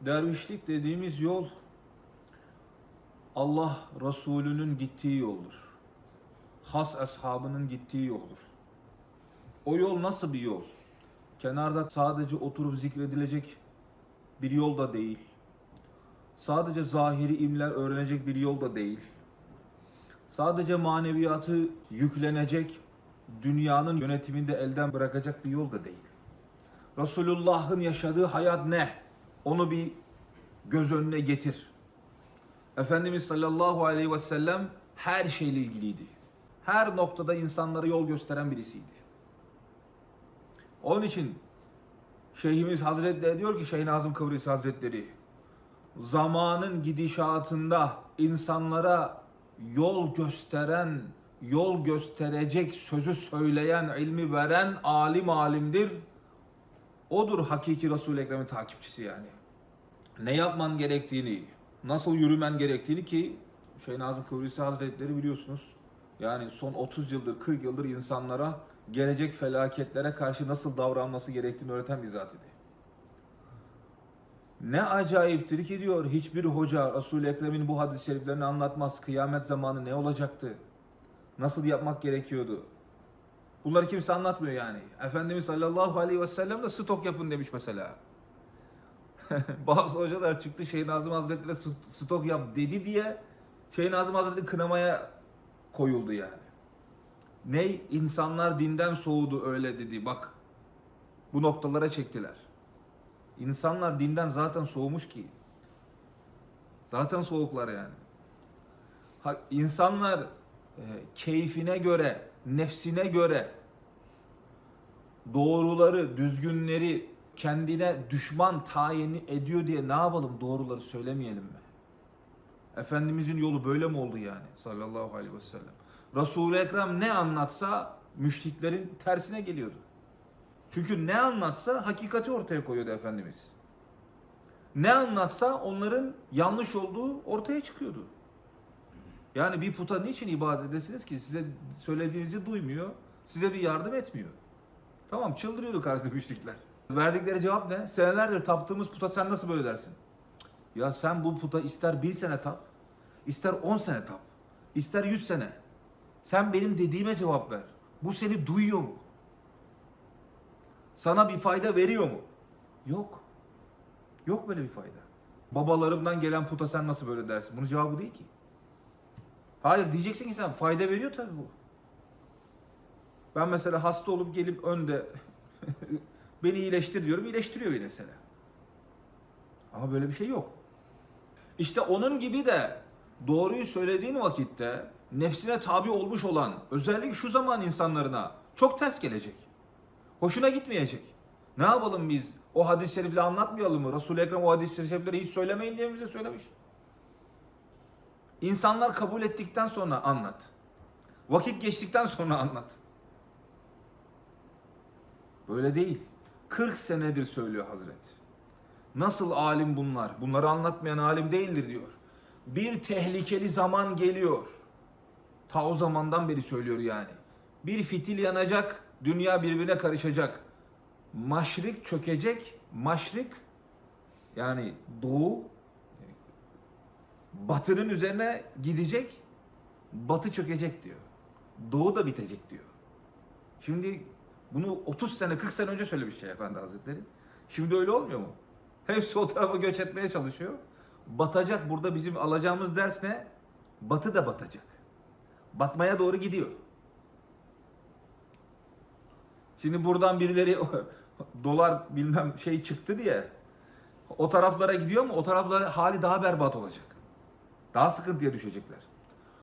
dervişlik dediğimiz yol Allah Resulü'nün gittiği yoldur. Has ashabının gittiği yoldur. O yol nasıl bir yol? Kenarda sadece oturup zikredilecek bir yol da değil. Sadece zahiri imler öğrenecek bir yol da değil. Sadece maneviyatı yüklenecek, dünyanın yönetiminde elden bırakacak bir yol da değil. Resulullah'ın yaşadığı hayat ne? Onu bir göz önüne getir. Efendimiz sallallahu aleyhi ve sellem her şeyle ilgiliydi. Her noktada insanlara yol gösteren birisiydi. Onun için Şeyhimiz Hazretleri diyor ki Şeyh Nazım Kıbrıs Hazretleri zamanın gidişatında insanlara yol gösteren, yol gösterecek sözü söyleyen, ilmi veren alim alimdir. Odur hakiki Resul-i Ekrem'in takipçisi yani. Ne yapman gerektiğini, nasıl yürümen gerektiğini ki Şeyh Nazım Kıbrıs Hazretleri biliyorsunuz. Yani son 30 yıldır, 40 yıldır insanlara gelecek felaketlere karşı nasıl davranması gerektiğini öğreten bir zat idi. Ne acayiptir ki diyor hiçbir hoca Resul-i Ekrem'in bu hadis-i şeriflerini anlatmaz. Kıyamet zamanı ne olacaktı? Nasıl yapmak gerekiyordu? Bunları kimse anlatmıyor yani. Efendimiz sallallahu aleyhi ve sellem de stok yapın demiş mesela. Bazı hocalar çıktı Şeyh Nazım Hazretleri stok yap dedi diye Şeyh Nazım Hazretleri kınamaya koyuldu yani. Ne insanlar dinden soğudu öyle dedi bak. Bu noktalara çektiler. İnsanlar dinden zaten soğumuş ki. Zaten soğuklar yani. Ha, insanlar e, keyfine göre, nefsine göre doğruları, düzgünleri kendine düşman tayini ediyor diye ne yapalım doğruları söylemeyelim mi? Efendimizin yolu böyle mi oldu yani sallallahu aleyhi ve sellem? Resul-i Ekrem ne anlatsa müşriklerin tersine geliyordu. Çünkü ne anlatsa hakikati ortaya koyuyordu Efendimiz. Ne anlatsa onların yanlış olduğu ortaya çıkıyordu. Yani bir puta niçin ibadet edesiniz ki? Size söylediğinizi duymuyor, size bir yardım etmiyor. Tamam çıldırıyordu karşısında müşrikler. Verdikleri cevap ne? Senelerdir taptığımız puta sen nasıl böyle dersin? Ya sen bu puta ister bir sene tap, ister on sene tap, ister yüz sene. Sen benim dediğime cevap ver. Bu seni duyuyor mu? Sana bir fayda veriyor mu? Yok. Yok böyle bir fayda. Babalarımdan gelen puta sen nasıl böyle dersin? Bunun cevabı değil ki. Hayır diyeceksin ki sen fayda veriyor tabii bu. Ben mesela hasta olup gelip önde beni iyileştir diyorum. iyileştiriyor bir mesela. Ama böyle bir şey yok. İşte onun gibi de doğruyu söylediğin vakitte nefsine tabi olmuş olan özellikle şu zaman insanlarına çok ters gelecek. Hoşuna gitmeyecek. Ne yapalım biz? O hadis-i şerifleri anlatmayalım mı? Resul-i Ekrem o hadis-i şerifleri hiç söylemeyin diye bize söylemiş. İnsanlar kabul ettikten sonra anlat. Vakit geçtikten sonra anlat. Böyle değil. 40 senedir söylüyor Hazret. Nasıl alim bunlar? Bunları anlatmayan alim değildir diyor. Bir tehlikeli zaman geliyor. Ta o zamandan beri söylüyor yani. Bir fitil yanacak, dünya birbirine karışacak. Maşrik çökecek, maşrik yani doğu batının üzerine gidecek, batı çökecek diyor. Doğu da bitecek diyor. Şimdi bunu 30 sene 40 sene önce söylemiş Şeyh Efendi Hazretleri. Şimdi öyle olmuyor mu? Hepsi o tarafa göç etmeye çalışıyor. Batacak burada bizim alacağımız ders ne? Batı da batacak. Batmaya doğru gidiyor. Şimdi buradan birileri dolar bilmem şey çıktı diye o taraflara gidiyor mu? O taraflara hali daha berbat olacak. Daha sıkıntıya düşecekler.